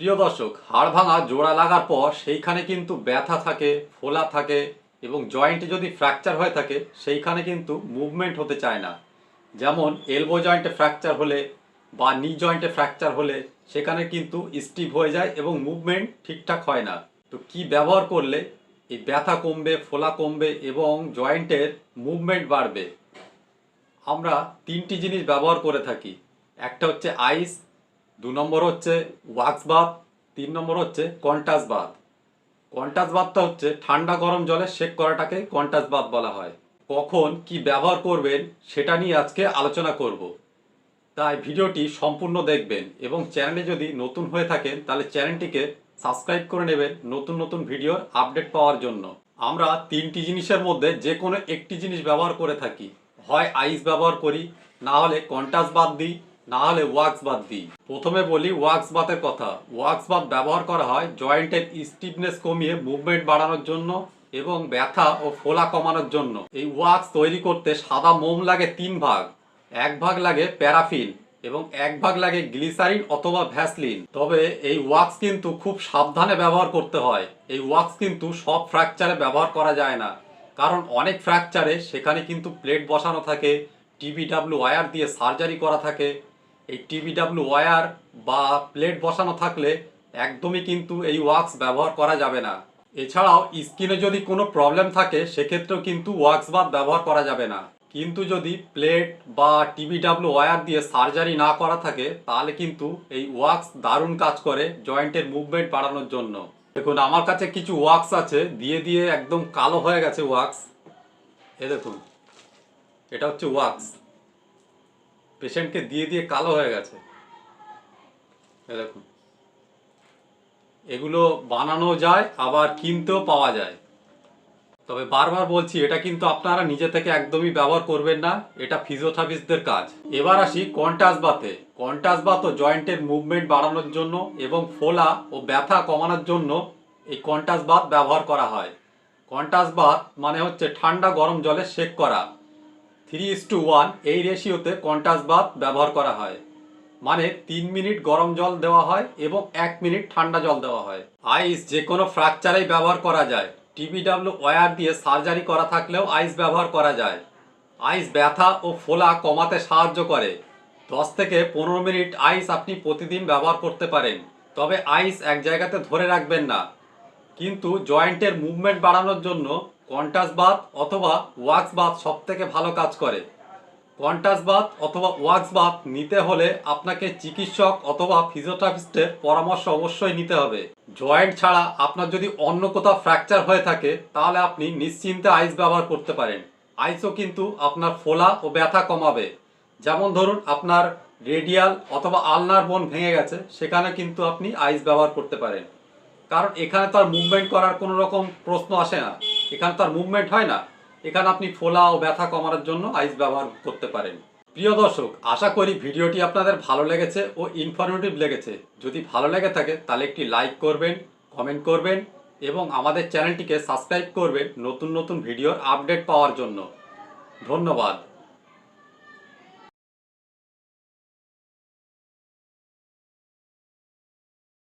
প্রিয় দর্শক, হাড় ভাঙা, জোড়া লাগার পর সেইখানে কিন্তু ব্যথা থাকে, ফোলা থাকে এবং জয়েন্টে যদি ফ্র্যাকচার হয়ে থাকে, সেইখানে কিন্তু মুভমেন্ট হতে চায় না। যেমন এলবো জয়েন্টে ফ্র্যাকচার হলে বা নি জয়েন্টে ফ্র্যাকচার হলে সেখানে কিন্তু স্টিভ হয়ে যায় এবং মুভমেন্ট ঠিকঠাক হয় না। তো কি ব্যবহার করলে এই ব্যথা কমবে, ফোলা কমবে এবং জয়েন্টের মুভমেন্ট বাড়বে? আমরা তিনটি জিনিস ব্যবহার করে থাকি। একটা হচ্ছে আইস দু নম্বর হচ্ছে ওয়াক্স বাথ তিন নম্বর হচ্ছে কন্টাস বাথ কন্টাস বাথটা হচ্ছে ঠান্ডা গরম জলে শেক করাটাকে কন্টাস বাথ বলা হয়। কখন কি ব্যবহার করবেন সেটা নিয়ে আজকে আলোচনা করব। তাই ভিডিওটি সম্পূর্ণ দেখবেন এবং চ্যানেলে যদি নতুন হয়ে থাকেন, তাহলে চ্যানেলটিকে সাবস্ক্রাইব করে নেবেন নতুন নতুন ভিডিওর আপডেট পাওয়ার জন্য। আমরা তিনটি জিনিসের মধ্যে যে কোনো একটি জিনিস ব্যবহার করে থাকি। হয় আইস ব্যবহার করি, না হলে কন্টাস বাদ দিই না হলে ওয়াক্স বাদ দিই। প্রথমে বলি ওয়াক্স বাতের কথা। ওয়াক্স বাদ ব্যবহার করা হয় জয়েন্টের স্টিফনেস কমিয়ে মুভমেন্ট বাড়ানোর জন্য এবং ব্যথা ও ফোলা কমানোর জন্য। এই ওয়াক্স তৈরি করতে সাদা মোম লাগে তিন ভাগ। এক ভাগ লাগে প্যারাফিন এবং এক ভাগ লাগে গ্লিসারিন অথবা ভ্যাসলিন। তবে এই ওয়াক্স কিন্তু খুব সাবধানে ব্যবহার করতে হয়। এই ওয়াক্স কিন্তু সব ফ্র্যাকচারে ব্যবহার করা যায় না। কারণ অনেক ফ্র্যাকচারে সেখানে কিন্তু প্লেট বসানো থাকে, টিবিডাব্লিউ ওয়্যার দিয়ে সার্জারি করা থাকে এই টিবিডাব্লিউ ওয়্যার বা প্লেট বসানো থাকলে একদমই কিন্তু এই ওয়াক্স ব্যবহার করা যাবে না। এছাড়াও স্কিনে যদি কোনো প্রবলেম থাকে, সেক্ষেত্রেও কিন্তু ওয়াক্স বাদ ব্যবহার করা যাবে না। কিন্তু যদি প্লেট বা টিবিডাব্লিউ ওয়্যার দিয়ে সার্জারি না করা থাকে, তাহলে কিন্তু এই ওয়াক্স দারুণ কাজ করে জয়েন্টের মুভমেন্ট বাড়ানোর জন্য। দেখুন, আমার কাছে কিছু ওয়াক্স আছে, দিয়ে দিয়ে একদম কালো হয়ে গেছে ওয়াক্স। এ দেখুন, এটা হচ্ছে ওয়াক্স। পেশেন্টকে দিয়ে দিয়ে কালো হয়ে গেছে। এ দেখুন এগুলো বানানো যায়, আবার কিনতেও পাওয়া যায়। তবে বারবার বলছি, এটা কিন্তু আপনারা নিজে থেকে একদমই ব্যবহার করবেন না, এটা ফিজিওথেরাপিস্টদের কাজ। এবার আসি কন্টাস বাতে কন্টাস বাত ও জয়েন্টের মুভমেন্ট বাড়ানোর জন্য এবং ফোলা ও ব্যথা কমানোর জন্য এই কন্টাস বাত ব্যবহার করা হয়। কন্টাস বাত মানে হচ্ছে ঠান্ডা গরম জলে সেক করা। থ্রি ইস টু ওয়ান এই রেশিওতে কন্টাস বাত ব্যবহার করা হয়। মানে তিন মিনিট গরম জল দেওয়া হয় এবং এক মিনিট ঠান্ডা জল দেওয়া হয়। আইস যে কোনো ফ্র্যাকচারেই ব্যবহার করা যায়। টিবিডাব্লিউ ওয়্যার দিয়ে সার্জারি করা থাকলেও আইস ব্যবহার করা যায়। আইস ব্যথা ও ফোলা কমাতে সাহায্য করে। দশ থেকে পনেরো মিনিট আইস আপনি প্রতিদিন ব্যবহার করতে পারেন। তবে আইস এক জায়গাতে ধরে রাখবেন না। কিন্তু জয়েন্টের মুভমেন্ট বাড়ানোর জন্য কন্টাস বাথ অথবা ওয়াক্স বাথ সব থেকে ভালো কাজ করে। কন্টাস বাথ অথবা ওয়াক্স বাথ নিতে হলে আপনাকে চিকিৎসক অথবা ফিজিওথেরাপিস্টের পরামর্শ অবশ্যই নিতে হবে। জয়েন্ট ছাড়া আপনার যদি অন্য কোথাও ফ্র্যাকচার হয়ে থাকে, তাহলে আপনি নিশ্চিন্তে আইস ব্যবহার করতে পারেন। আইসও কিন্তু আপনার ফোলা ও ব্যথা কমাবে। যেমন ধরুন, আপনার রেডিয়াল অথবা আলনার বোন ভেঙে গেছে, সেখানে কিন্তু আপনি আইস ব্যবহার করতে পারেন। কারণ এখানে তো আর মুভমেন্ট করার কোনো রকম প্রশ্ন আসে না। এখানে তো আর মুভমেন্ট হয় না। এখানে আপনি ফোলা ও ব্যথা কমানোর জন্য আইস ব্যবহার করতে পারেন। প্রিয় দর্শক, আশা করি ভিডিওটি আপনাদের ভালো লেগেছে ও ইনফরমেটিভ লেগেছে। যদি ভালো লেগে থাকে, তাহলে একটি লাইক করবেন কমেন্ট করবেন এবং আমাদের চ্যানেলটিকে সাবস্ক্রাইব করবেন নতুন নতুন ভিডিওর আপডেট পাওয়ার জন্য। ধন্যবাদ।